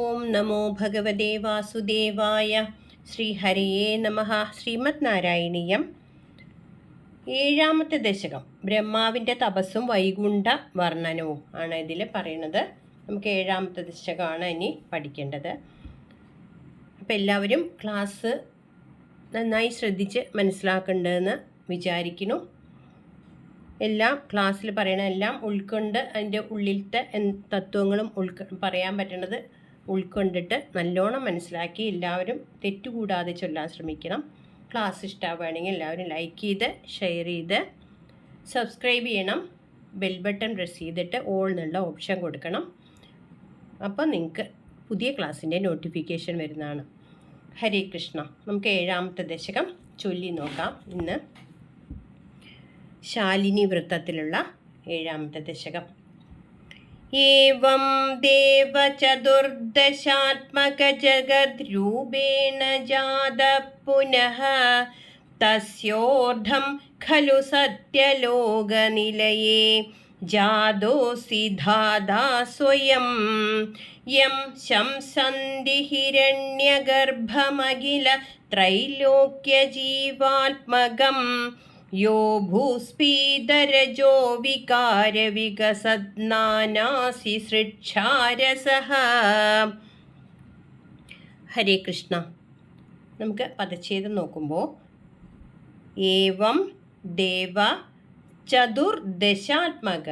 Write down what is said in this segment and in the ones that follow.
ഓം നമോ ഭഗവതേ വാസുദേവായ ശ്രീഹരിയേ നമ. ശ്രീമദ് നാരായണീയം ഏഴാമത്തെ ദശകം ബ്രഹ്മാവിന്റെ തപസ്സും വൈകുണ്ഠ വർണനവും ആണ് ഇതിൽ പറയുന്നത്. നമുക്ക് ഏഴാമത്തെ ദശകമാണ് ഇനി പഠിക്കേണ്ടത്. അപ്പോൾ എല്ലാവരും ക്ലാസ് നന്നായി ശ്രദ്ധിച്ച് മനസ്സിലാക്കേണ്ടതെന്ന് വിചാരിക്കുന്നു. എല്ലാം ക്ലാസ്സിൽ പറയണ എല്ലാം ഉൾക്കൊണ്ട് അതിന്റെ ഉള്ളിലത്തെ തത്വങ്ങളും ഉൾക്ക പറയാൻ പറ്റണത് ഉൾക്കൊണ്ടിട്ട് നല്ലോണം മനസ്സിലാക്കി എല്ലാവരും തെറ്റുകൂടാതെ ചൊല്ലാൻ ശ്രമിക്കണം. ക്ലാസ് ഇഷ്ടമാവുകയാണെങ്കിൽ എല്ലാവരും ലൈക്ക് ചെയ്ത് ഷെയർ ചെയ്ത് സബ്സ്ക്രൈബ് ചെയ്യണം. ബെൽ ബട്ടൺ പ്രസ് ചെയ്തിട്ട് ഓൾ എന്നുള്ള ഓപ്ഷൻ കൊടുക്കണം. അപ്പോൾ നിങ്ങൾക്ക് പുതിയ ക്ലാസ്സിന്റെ നോട്ടിഫിക്കേഷൻ വരുന്നതാണ്. ഹരേ കൃഷ്ണ. നമുക്ക് ഏഴാമത്തെ ദശകം ചൊല്ലി നോക്കാം. ഇന്ന് ശാലിനി വൃത്തത്തിലുള്ള ഏഴാമത്തെ ദശകം. ദേവചതുർദശാത്മകജഗദ്രൂപേണ ജാത പുനഃ തസ്യോർധം ഖലു സത്യലോകനിലയേ ജാതോസി ധാതാ സ്വയം യം ശംസന്തി ഹിരണ്യഗർഭമഖില ത്രൈലോക്യജീവാത്മകം യോ ഭൂസ്പീതരജോ വികാരവികസദ്നാനാസി സൃക്ഷാരസഹ ഹരേ കൃഷ്ണ. നമുക്ക് പദച്ഛേദം നോക്കുമ്പോൾ ഏവം ദേവ ചതുർദശാത്മക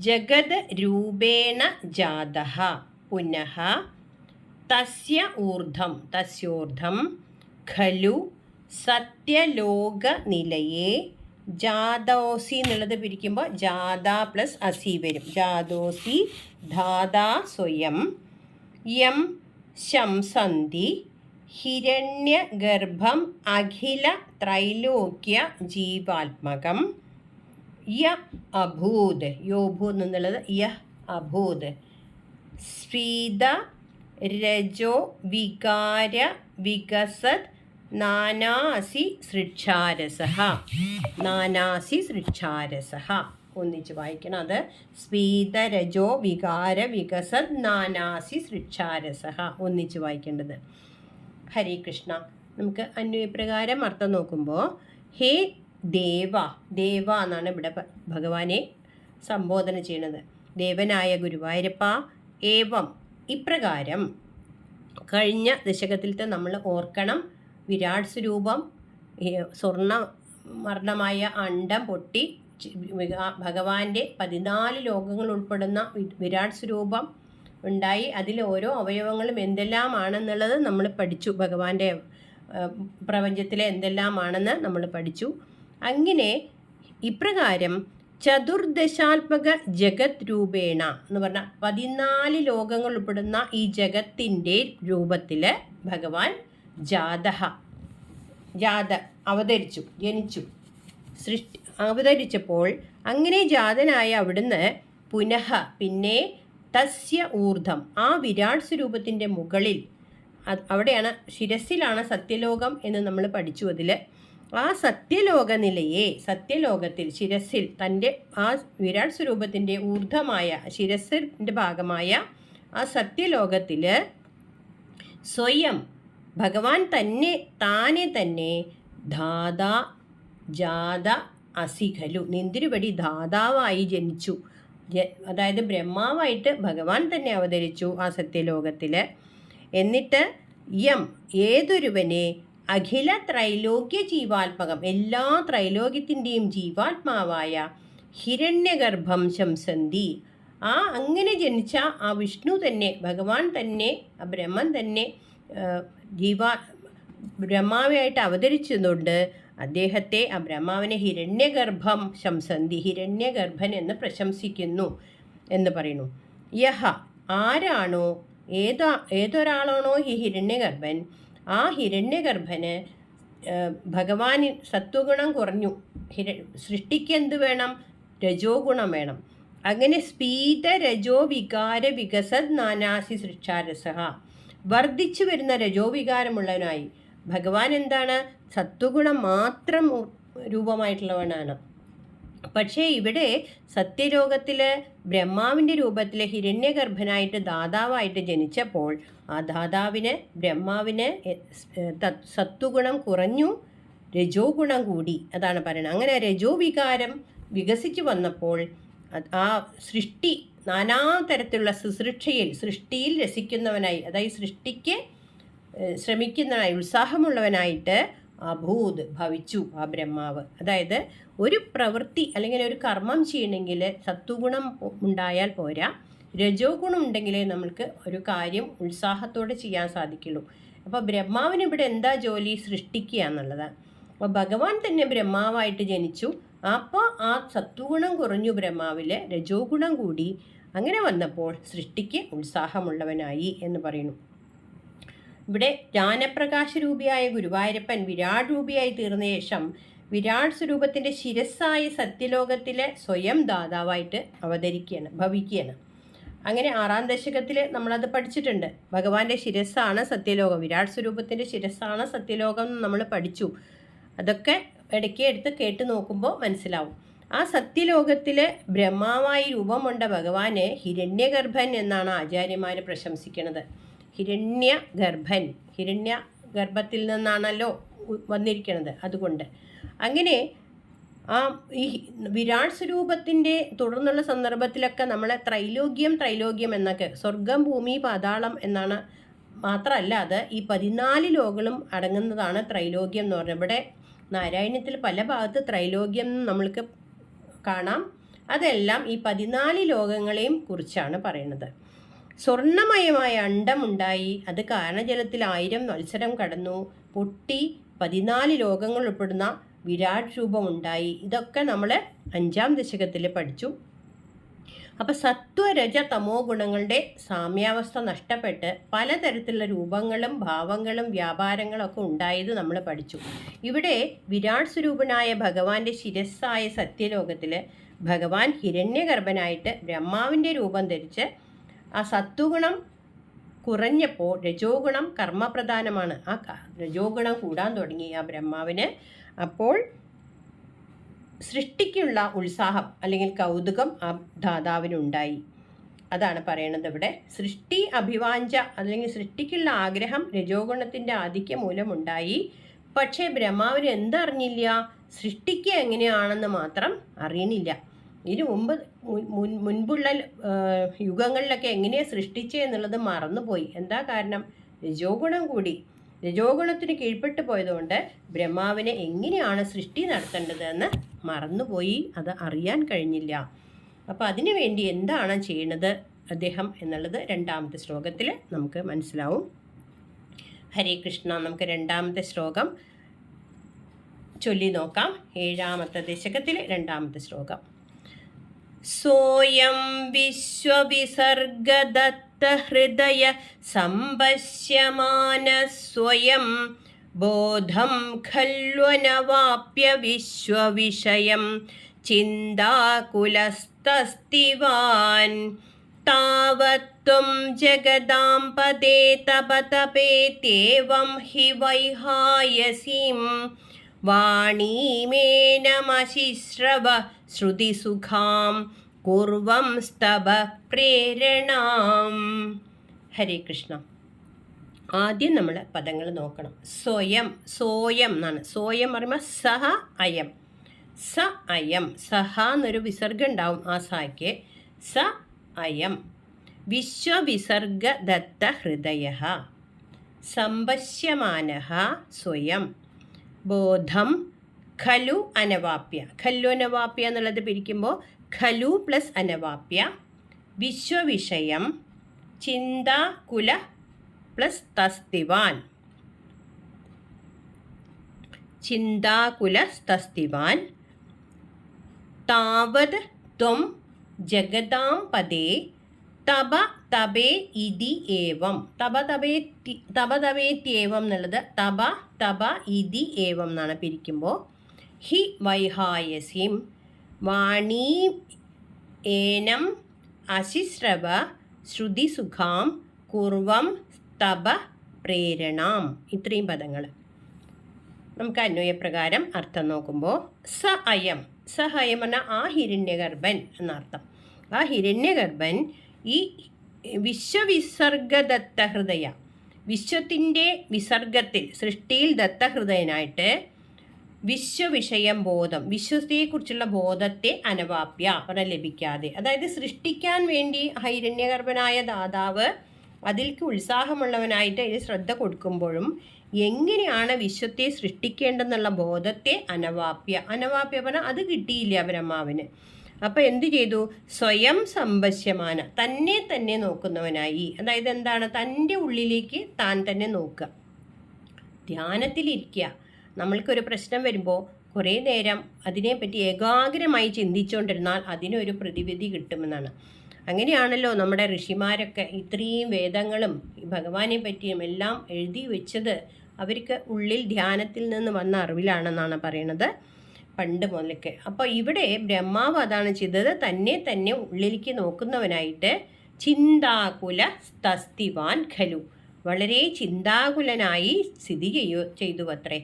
ജഗത് രൂപേണ ജാത പുനഃ തസ്യ ഊർധം തസ്യോർധം ഖലു സത്യലോക നിലയെ ജാതോസി എന്നുള്ളത് പിരിക്കുമ്പോൾ ജാത പ്ലസ് അസി വരും. ജാതോസി ധാതാ സ്വയം. യം ശംസന്തി ഹിരണ്യഗർഭം അഖില ത്രൈലോക്യ ജീവാത്മകം. യ അഭൂത്. യോഭൂത് എന്നുള്ളത് യ അഭൂത്. സ്ഫീത രജോ വികാര വികസത് നാനാസി സൃക്ഷാരസഹ നാനാസി സൃക്ഷാരസഹ ഒന്നിച്ച് വായിക്കണം അത്. സ്പീതരജോ വികാര വികസത് നാനാസി സൃക്ഷാരസഹ ഒന്നിച്ച് വായിക്കേണ്ടത്. ഹരേ കൃഷ്ണ. നമുക്ക് അന്വയപ്രകാരം അർത്ഥം നോക്കുമ്പോൾ ഹേ ദേവ. ദേവ എന്നാണ് ഇവിടെ ഭഗവാനെ സംബോധന ചെയ്യുന്നത് ദേവനായ ഗുരുവായൂരപ്പ ഏവം. ഇപ്രകാരം കഴിഞ്ഞ ദശകത്തിലത്തെ നമ്മൾ ഓർക്കണം. വിരാട് സ്വരൂപം സ്വർണ വർണമായ അണ്ടം പൊട്ടി ഭഗവാന്റെ പതിനാല് ലോകങ്ങൾ ഉൾപ്പെടുന്ന വിരാട് സ്വരൂപം ഉണ്ടായി. അതിൽ ഓരോ അവയവങ്ങളും എന്തെല്ലാമാണെന്നുള്ളത് നമ്മൾ പഠിച്ചു. ഭഗവാന്റെ പ്രപഞ്ചത്തിലെ എന്തെല്ലാമാണെന്ന് നമ്മൾ പഠിച്ചു. അങ്ങനെ ഇപ്രകാരം ചതുർദശാത്മക ജഗത് രൂപേണ എന്ന് പറഞ്ഞാൽ പതിനാല് ലോകങ്ങൾ ഉൾപ്പെടുന്ന ഈ ജഗത്തിന്റെ രൂപത്തിൽ ഭഗവാൻ ജാതഹ. ജാത അവതരിച്ചു ജനിച്ചു. സൃഷ്ടി അവതരിച്ചപ്പോൾ അങ്ങനെ ജാതനായ അവിടുന്ന് പുനഃ പിന്നെ തസ്യ ഊർധം ആ വിരാട് സ്വരൂപത്തിന്റെ മുകളിൽ അവിടെയാണ് ശിരസിലാണ് സത്യലോകം എന്ന് നമ്മൾ പഠിച്ചു അതിൽ ആ സത്യലോക നിലയെ സത്യലോകത്തിൽ ശിരസിൽ തന്റെ ആ വിരാട് സ്വരൂപത്തിന്റെ ഊർധമായ ശിരസിന്റെ ഭാഗമായ ആ സത്യലോകത്തിൽ സ്വയം ഭഗവാൻ തന്നെ താനെ തന്നെ ധാതാ ജാത അസിഖലു. നിന്തിരുപടി ധാതാവായി ജനിച്ചു. അതായത് ബ്രഹ്മാവായിട്ട് ഭഗവാൻ തന്നെ അവതരിച്ചു ആ സത്യലോകത്തിൽ എന്നിട്ട് യം ഏതൊരുവനെ അഖില ത്രൈലോക്യ ജീവാത്മകം എല്ലാ ത്രൈലോക്യത്തിന്റെയും ജീവാത്മാവായ ഹിരണ്യഗർഭം ശംസന്തി. ആ അങ്ങനെ ജനിച്ച ആ വിഷ്ണു തന്നെ ഭഗവാൻ തന്നെ ആ ബ്രഹ്മൻ തന്നെ ജീവാ ബ്രഹ്മാവായിട്ട് അവതരിച്ചതുകൊണ്ട് അദ്ദേഹത്തെ ആ ബ്രഹ്മാവിനെ ഹിരണ്യഗർഭം ശംസന്തി ഹിരണ്യഗർഭൻ എന്ന് പ്രശംസിക്കുന്നു എന്ന് പറയുന്നു. യഹ ആരാണോ? ഏതാ ഏതൊരാളാണോ ഈ ഹിരണ്യഗർഭൻ? ആ ഹിരണ്യഗർഭന് ഭഗവാന് സത്വഗുണം കുറഞ്ഞു. ഹിര സൃഷ്ടിക്ക് എന്ത് വേണം? രജോ ഗുണം വേണം. അങ്ങനെ സ്പീത രജോ വികാര വികസത് നാനാസി സൃക്ഷാരസഹ. വർദ്ധിച്ചു വരുന്ന രജോവികാരമുള്ളവനായി. ഭഗവാൻ എന്താണ്? സത്വഗുണം മാത്രം രൂപമായിട്ടുള്ളവനാണ്. പക്ഷേ ഇവിടെ സത്യലോകത്തിൽ ബ്രഹ്മാവിന്റെ രൂപത്തിൽ ഹിരണ്യഗർഭനായിട്ട് ദാതാവായിട്ട് ജനിച്ചപ്പോൾ ആ ദാതാവിന് ബ്രഹ്മാവിന് സത്വഗുണം കുറഞ്ഞു രജോ ഗുണം കൂടി അതാണ് പറയുന്നത്. അങ്ങനെ രജോ വികാരം വികസിച്ചു വന്നപ്പോൾ ആ സൃഷ്ടി നാനാ തരത്തിലുള്ള ശുശ്രൂഷയിൽ സൃഷ്ടിയിൽ രസിക്കുന്നവനായി അതായത് സൃഷ്ടിക്ക് ശ്രമിക്കുന്നവനായി ഉത്സാഹമുള്ളവനായിട്ട് അഭൂത് ഭവിച്ചു ആ ബ്രഹ്മാവ്. അതായത് ഒരു പ്രവൃത്തി അല്ലെങ്കിൽ ഒരു കർമ്മം ചെയ്യണമെങ്കിൽ സത്വഗുണം ഉണ്ടായാൽ പോരാ. രജോ ഗുണം ഉണ്ടെങ്കിലേ നമ്മൾക്ക് ഒരു കാര്യം ഉത്സാഹത്തോടെ ചെയ്യാൻ സാധിക്കുള്ളൂ. അപ്പോൾ ബ്രഹ്മാവിന് ഇവിടെ എന്താ ജോലി? സൃഷ്ടിക്കുക എന്നുള്ളതാണ്. അപ്പോൾ ഭഗവാൻ തന്നെ ബ്രഹ്മാവായിട്ട് ജനിച്ചു. അപ്പോൾ ആ സത്വഗുണം കുറഞ്ഞു ബ്രഹ്മാവിൽ രജോ ഗുണം കൂടി അങ്ങനെ വന്നപ്പോൾ സൃഷ്ടിക്ക് ഉത്സാഹമുള്ളവനായി എന്ന് പറയുന്നു. ഇവിടെ ജ്ഞാനപ്രകാശ രൂപിയായ ഗുരുവായൂരപ്പൻ വിരാട് രൂപിയായി തീർന്ന ശേഷം വിരാട് സ്വരൂപത്തിന്റെ ശിരസ്സായ സത്യലോകത്തിലെ സ്വയം ദാതാവായിട്ട് അവതരിക്കുകയാണ് ഭവിക്കുകയാണ്. അങ്ങനെ ആറാം ദശകത്തിൽ നമ്മളത് പഠിച്ചിട്ടുണ്ട്. ഭഗവാന്റെ ശിരസ്സാണ് സത്യലോകം വിരാട് സ്വരൂപത്തിന്റെ ശിരസ്സാണ് സത്യലോകം നമ്മൾ പഠിച്ചു. അതൊക്കെ ഇടയ്ക്ക് എടുത്ത് കേട്ട് നോക്കുമ്പോൾ മനസ്സിലാവും. ആ സത്യലോകത്തിലെ ബ്രഹ്മാവായി രൂപമുണ്ട ഭഗവാനെ ഹിരണ്യഗർഭൻ എന്നാണ് ആചാര്യന്മാർ പ്രശംസിക്കുന്നത് ഹിരണ്യഗർഭൻ ഹിരണ്യ ഗർഭത്തിൽ നിന്നാണല്ലോ വന്നിരിക്കുന്നത് അതുകൊണ്ട്. അങ്ങനെ ആ ഈ വിരാട് സ്വരൂപത്തിന്റെ തുടർന്നുള്ള സന്ദർഭത്തിലൊക്കെ നമ്മളെ ത്രൈലോക്യം ത്രൈലോക്യം എന്നൊക്കെ സ്വർഗം ഭൂമി പാതാളം എന്നാണ് മാത്രമല്ല അത് ഈ പതിനാല് ലോകങ്ങളും അടങ്ങുന്നതാണ് ത്രൈലോക്യം എന്ന് പറഞ്ഞത്. ഇവിടെ നാരായണത്തിൽ പല ഭാഗത്ത് ത്രൈലോക്യം നമ്മൾക്ക് കാണാം. അതെല്ലാം ഈ പതിനാല് ലോകങ്ങളെയും കുറിച്ചാണ് പറയുന്നത്. സ്വർണമയമായ അണ്ടമുണ്ടായി. അത് കാരണജലത്തിൽ ആയിരം മത്സരം കടന്നു. പൊട്ടി പതിനാല് ലോകങ്ങൾ ഉൾപ്പെടുന്ന വിരാട് രൂപമുണ്ടായി ഇതൊക്കെ നമ്മൾ അഞ്ചാം ദശകത്തിൽ പഠിച്ചു. അപ്പോൾ സത്വരജ തമോ ഗുണങ്ങളുടെ സാമ്യാവസ്ഥ നഷ്ടപ്പെട്ട് പലതരത്തിലുള്ള രൂപങ്ങളും ഭാവങ്ങളും വ്യാപാരങ്ങളും ഒക്കെ ഉണ്ടായത് നമ്മൾ പഠിച്ചു. ഇവിടെ വിരാട് സ്വരൂപനായ ഭഗവാന്റെ ശിരസ്സായ സത്യലോകത്തിൽ ഭഗവാൻ ഹിരണ്യഗർഭനായിട്ട് ബ്രഹ്മാവിന്റെ രൂപം ധരിച്ച് ആ സത്വഗുണം കുറഞ്ഞപ്പോൾ രജോ ഗുണം കർമ്മപ്രധാനമാണ്. ആ രജോഗുണം രജോ ഗുണം കൂടാൻ തുടങ്ങി ആ ബ്രഹ്മാവിന്. അപ്പോൾ സൃഷ്ടിക്കുള്ള ഉത്സാഹം അല്ലെങ്കിൽ കൗതുകം ആ ദാതാവിനുണ്ടായി. അതാണ് പറയണത് ഇവിടെ. സൃഷ്ടി അഭിവാഞ്ച അല്ലെങ്കിൽ സൃഷ്ടിക്കുള്ള ആഗ്രഹം രജോഗുണത്തിന്റെ ആധിക്യം മൂലമുണ്ടായി. പക്ഷേ ബ്രഹ്മാവിന് എന്തറിഞ്ഞില്ല? സൃഷ്ടിക്കുക എങ്ങനെയാണെന്ന് മാത്രം അറിയണില്ല. ഇതിനു മുമ്പ് മുൻ- മുൻ- മുൻപുള്ള യുഗങ്ങളിലൊക്കെ എങ്ങനെയാണ് സൃഷ്ടിച്ചേ എന്നുള്ളത് മറന്നുപോയി. എന്താ കാരണം? രജോഗുണം കൂടി. രജോ ഗുണത്തിന് കീഴ്പ്പെട്ടു പോയതുകൊണ്ട് ബ്രഹ്മാവിനെ എങ്ങനെയാണ് സൃഷ്ടി നടത്തേണ്ടതെന്ന് മറന്നുപോയി അത് അറിയാൻ കഴിഞ്ഞില്ല അപ്പോൾ അതിനു വേണ്ടി എന്താണ് ചെയ്യണത് അദ്ദേഹം എന്നുള്ളത് രണ്ടാമത്തെ ശ്ലോകത്തിൽ നമുക്ക് മനസ്സിലാവും ഹരേ കൃഷ്ണ നമുക്ക് രണ്ടാമത്തെ ശ്ലോകം ചൊല്ലി നോക്കാം ഏഴാമത്തെ ദശകത്തിലെ രണ്ടാമത്തെ ശ്ലോകം सोऽयं मुक्तहृदय सम्पश्यमानः स्वयं बोधं खल्वनवाप्य विश्वविषयं चिन्ताकुलस्तस्तिवान् तावत् त्वं जगदाम्पदे तप तपेत्येवं हि वैहायसीं वाणीमेनमशिश्रव श्रुतिसुखाम् കുർവം സ്തവ പ്രേരണാം ഹരേ കൃഷ്ണ. ആദ്യം നമ്മൾ പദങ്ങൾ നോക്കണം. സ്വയം സോയം എന്നാണ്. സോയം പറയുമ്പോൾ സഹ അയം. സ അയം. സഹ എന്നൊരു വിസർഗം ഉണ്ടാവും ആ സായ്ക്ക് സ അയം. വിശ്വവിസർഗദത്ത ഹൃദയ. സമ്പശ്യമാന സ്വയം. ബോധം ഖലു അനവാപ്യ. ഖല്ലു അനവാപ്യ എന്നുള്ളത് പിരിക്കുമ്പോൾ ഖലു പ്ലസ് അനവാപ്യ വിശ്വവിഷയം ചിന്താകുല പ്ലസ് തസ്തിവാൻ. ചിന്താകുല തസ്തിവാൻ താവത് ത്വം ജഗതാം പദേ തപ തപേ ഇതി ഏവം. തപ തപേ തപ തപേത്യേവം എന്നുള്ളത് തപ തപ ഇതി ഏവം എന്നാണ് പിരിക്കുമ്പോൾ ഹി വൈഹായസിം വാണീ ഏനം അശിശ്രവ ശ്രുതിസുഖാം കുർവം സ്തപ പ്രേരണാം. ഇത്രയും പദങ്ങൾ. നമുക്ക് അന്വയപ്രകാരം അർത്ഥം നോക്കുമ്പോൾ സ അയം. സ അയം പറഞ്ഞാൽ ആ ഹിരണ്യഗർഭൻ എന്നർത്ഥം. ആ ഹിരണ്യഗർഭൻ ഈ വിശ്വവിസർഗദത്ത ഹൃദയ വിശ്വത്തിന്റെ വിസർഗത്തിൽ സൃഷ്ടിയിൽ ദത്തഹൃദയനായിട്ട് വിശ്വവിഷയം ബോധം വിശ്വസ്തയെക്കുറിച്ചുള്ള ബോധത്തെ അനവാപ്യ പറഞ്ഞ ലഭിക്കാതെ. അതായത് സൃഷ്ടിക്കാൻ വേണ്ടി ഹൈരണ്യഗർഭനായ ദാതാവ് അതിൽക്ക് ഉത്സാഹമുള്ളവനായിട്ട് അതിൽ ശ്രദ്ധ കൊടുക്കുമ്പോഴും എങ്ങനെയാണ് വിശ്വത്തെ സൃഷ്ടിക്കേണ്ടെന്നുള്ള ബോധത്തെ അനവാപ്യ. അനവാപ്യ പറഞ്ഞാൽ അത് കിട്ടിയില്ല അവരമ്മാവിന് അപ്പോൾ എന്ത് ചെയ്തു? സ്വയം സംഭശ്യമാന തന്നെ തന്നെ നോക്കുന്നവനായി. അതായത് എന്താണ്? തന്റെ ഉള്ളിലേക്ക് താൻ തന്നെ നോക്കുക. ധ്യാനത്തിലിരിക്കുക. നമ്മൾക്കൊരു പ്രശ്നം വരുമ്പോൾ കുറേ നേരം അതിനെപ്പറ്റി ഏകാഗ്രമായി ചിന്തിച്ചുകൊണ്ടിരുന്നാൽ അതിനൊരു പ്രതിവിധി കിട്ടുമെന്നാണ്. അങ്ങനെയാണല്ലോ നമ്മുടെ ഋഷിമാരൊക്കെ ഇത്രയും വേദങ്ങളും ഭഗവാനെ പറ്റിയും എല്ലാം എഴുതി വെച്ചത്. അവർക്ക് ഉള്ളിൽ ധ്യാനത്തിൽ നിന്ന് വന്ന അറിവിലാണെന്നാണ് പറയണത് പണ്ട് മുതലൊക്കെ. അപ്പോൾ ഇവിടെ ബ്രഹ്മാവ് അതാണ് ചെയ്തത്. തന്നെ തന്നെ ഉള്ളിലേക്ക് നോക്കുന്നവനായിട്ട് ചിന്താകുല സ്തസ്തിവാൻ ഖലു. വളരെ ചിന്താകുലനായി സ്ഥിതി ചെയ്യൂ ചെയ്തു അത്രേ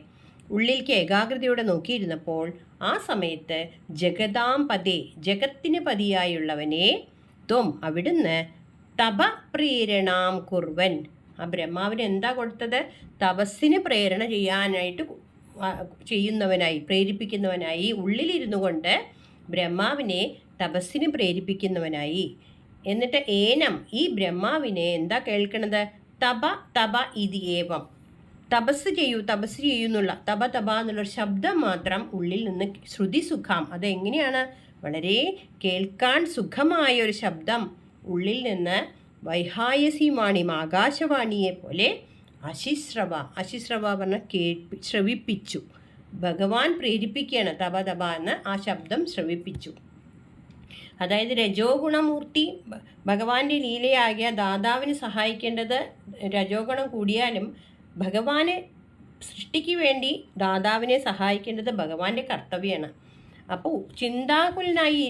ഉള്ളിലേക്ക് ഏകാഗ്രതയോടെ നോക്കിയിരുന്നപ്പോൾ ആ സമയത്ത് ജഗതാം പതേ ജഗത്തിന് പതിയായുള്ളവനെ ത്വം അവിടുന്ന് തപ പ്രേരണാം കുർവൻ. ആ ബ്രഹ്മാവിന് എന്താ കൊടുത്തത്? തപസ്സിന് പ്രേരണ ചെയ്യാനായിട്ട് ചെയ്യുന്നവനായി പ്രേരിപ്പിക്കുന്നവനായി ഉള്ളിലിരുന്നു കൊണ്ട് ബ്രഹ്മാവിനെ തപസ്സിന് പ്രേരിപ്പിക്കുന്നവനായി. എന്നിട്ട് ഏനം ഈ ബ്രഹ്മാവിനെ എന്താ കേൾക്കണത്? തപ തപ ഇതിയേവം തപസ് ചെയ്യൂ തപസ് ചെയ്യൂ എന്നുള്ള തപ തപ എന്നുള്ളൊരു ശബ്ദം മാത്രം ഉള്ളിൽ നിന്ന് ശ്രുതി സുഖം. അതെങ്ങനെയാണ് വളരെ കേൾക്കാൻ സുഖമായ ഒരു ശബ്ദം ഉള്ളിൽ നിന്ന് വൈഹായസിവാണിയും ആകാശവാണിയെ പോലെ അശിശ്രവ അശിശ്രവ പറഞ്ഞ കേൾപ്പി ശ്രവിപ്പിച്ചു. ഭഗവാൻ പ്രേരിപ്പിക്കുകയാണ് തപ തപ എന്ന് ആ ശബ്ദം ശ്രവിപ്പിച്ചു. അതായത് രജോ ഗുണമൂർത്തി ഭഗവാന്റെ ലീലയാകിയ ദാതാവിന് സഹായിക്കേണ്ടത് രജോ ഗുണം കൂടിയാലും ഭഗവാനെ സൃഷ്ടിക്ക് വേണ്ടി ദാതാവിനെ സഹായിക്കേണ്ടത് ഭഗവാന്റെ കർത്തവ്യമാണ് അപ്പോൾ ചിന്താകുലനായി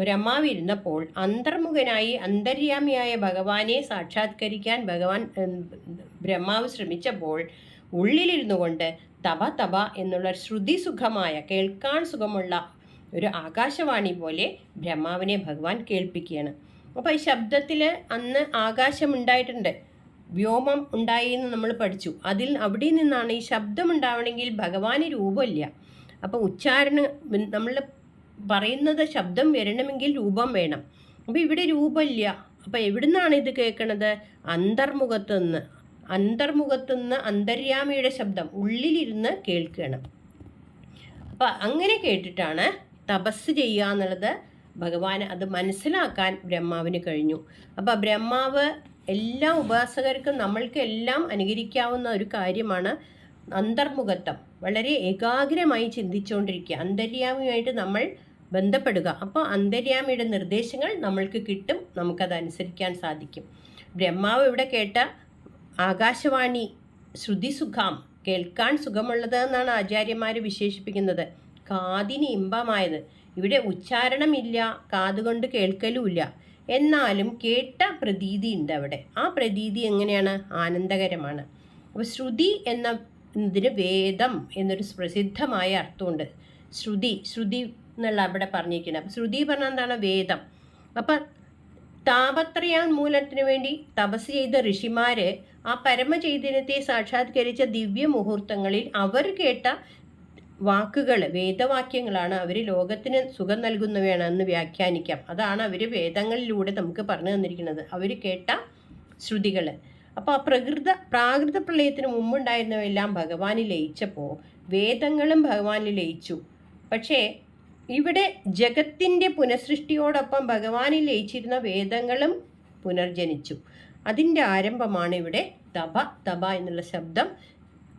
ബ്രഹ്മാവ് ഇരുന്നപ്പോൾ അന്തർമുഖനായി അന്തര്യാമിയായ ഭഗവാനെ സാക്ഷാത്കരിക്കാൻ ഭഗവാൻ ബ്രഹ്മാവ് ശ്രമിച്ചപ്പോൾ ഉള്ളിലിരുന്നു കൊണ്ട് തപ തപ എന്നുള്ള ശ്രുതി സുഖമായ കേൾക്കാൻ സുഖമുള്ള ഒരു ആകാശവാണി പോലെ ബ്രഹ്മാവിനെ ഭഗവാൻ കേൾപ്പിക്കുകയാണ്. അപ്പോൾ ഈ ശബ്ദത്തിൽ അന്ന് ആകാശമുണ്ടായിട്ടുണ്ട്. വ്യോമം ഉണ്ടായി എന്ന് നമ്മൾ പഠിച്ചു. അതിൽ അവിടെ നിന്നാണ് ഈ ശബ്ദം ഉണ്ടാവണമെങ്കിൽ ഭഗവാന് രൂപമില്ല. അപ്പോൾ ഉച്ചാരണ നമ്മൾ പറയുന്നത് ശബ്ദം വരണമെങ്കിൽ രൂപം വേണം. അപ്പോൾ ഇവിടെ രൂപമില്ല. അപ്പോൾ എവിടുന്നാണ് ഇത് കേൾക്കണത്? അന്തർമുഖത്തുനിന്ന്. അന്തർമുഖത്തുനിന്ന് അന്തര്യാമിയുടെ ശബ്ദം ഉള്ളിലിരുന്ന് കേൾക്കണം. അപ്പം അങ്ങനെ കേട്ടിട്ടാണ് തപസ് ചെയ്യുക എന്നുള്ളത് ഭഗവാൻ അത് മനസ്സിലാക്കാൻ ബ്രഹ്മാവിന് കഴിഞ്ഞു. അപ്പോൾ ബ്രഹ്മാവ് എല്ലാ ഉപാസകർക്കും നമ്മൾക്ക് എല്ലാം അനുകരിക്കാവുന്ന ഒരു കാര്യമാണ് അന്തർമുഖത്വം. വളരെ ഏകാഗ്രമായി ചിന്തിച്ചുകൊണ്ടിരിക്കുക അന്തര്യാമിയായിട്ട് നമ്മൾ ബന്ധപ്പെടുക. അപ്പോൾ അന്തര്യാമിയുടെ നിർദ്ദേശങ്ങൾ നമ്മൾക്ക് കിട്ടും. നമുക്കത് അനുസരിക്കാൻ സാധിക്കും. ബ്രഹ്മാവ് ഇവിടെ കേട്ട ആകാശവാണി ശ്രുതി സുഖാം. കേൾക്കാൻ സുഖമുള്ളത് എന്നാണ് ആചാര്യന്മാർ വിശേഷിപ്പിക്കുന്നത്. കാതിന് ഇമ്പമായത്. ഇവിടെ ഉച്ചാരണമില്ല കാതുകൊണ്ട് കേൾക്കലുമില്ല എന്നാലും കേട്ട പ്രതീതി ഉണ്ട് അവിടെ. ആ പ്രതീതി എങ്ങനെയാണ്? ആനന്ദകരമാണ്. അപ്പോൾ ശ്രുതി എന്ന ഇതിന് വേദം എന്നൊരു പ്രസിദ്ധമായ അർത്ഥമുണ്ട്. ശ്രുതി ശ്രുതി എന്നുള്ള അവിടെ പറഞ്ഞിരിക്കുന്നത് അപ്പം ശ്രുതി പറഞ്ഞാൽ എന്താണ്? വേദം. അപ്പം താപത്രയോന്മൂലനത്തിന് വേണ്ടി തപസ് ചെയ്ത ഋഷിമാര് ആ പരമചൈതന്യത്തെ സാക്ഷാത്കരിച്ച ദിവ്യ മുഹൂർത്തങ്ങളിൽ അവർ കേട്ട വാക്കുകൾ വേദവാക്യങ്ങളാണ് അവർ ലോകത്തിന് സുഖം നൽകുന്നവയാണ് എന്ന് വ്യാഖ്യാനിക്കാം. അതാണ് അവർ വേദങ്ങളിലൂടെ നമുക്ക് പറഞ്ഞു തന്നിരിക്കുന്നത്. അവർ കേട്ട ശ്രുതികൾ അപ്പോൾ ആ പ്രകൃത പ്രാകൃത പ്രളയത്തിന് മുമ്പുണ്ടായിരുന്നവയെല്ലാം ഭഗവാനിൽ ലയിച്ചപ്പോൾ വേദങ്ങളും ഭഗവാനിൽ ലയിച്ചു. പക്ഷേ ഇവിടെ ജഗത്തിന്റെ പുനഃസൃഷ്ടിയോടൊപ്പം ഭഗവാനിൽ ലയിച്ചിരുന്ന വേദങ്ങളും പുനർജനിച്ചു. അതിന്റെ ആരംഭമാണ് ഇവിടെ തപ തപ എന്നുള്ള ശബ്ദം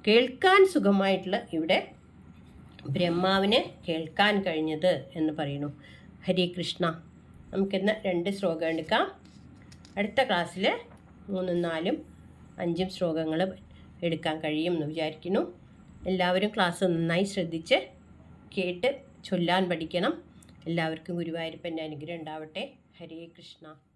കേൾക്കാൻ സുഖമായിട്ടുള്ള ഇവിടെ ബ്രഹ്മാവിന് കേൾക്കാൻ കഴിഞ്ഞത് എന്ന് പറയുന്നു. ഹരി കൃഷ്ണ. നമുക്കിന്ന് രണ്ട് ശ്ലോകം എടുക്കാം. അടുത്ത ക്ലാസ്സിൽ മൂന്നും നാലും അഞ്ചും ശ്ലോകങ്ങൾ എടുക്കാൻ കഴിയും എന്ന് വിചാരിക്കുന്നു. എല്ലാവരും ക്ലാസ് നന്നായി ശ്രദ്ധിച്ച് കേട്ട് ചൊല്ലാൻ പഠിക്കണം. എല്ലാവർക്കും ഗുരുവായൂരപ്പന്റെ അനുഗ്രഹം ഉണ്ടാവട്ടെ. ഹരേ കൃഷ്ണ.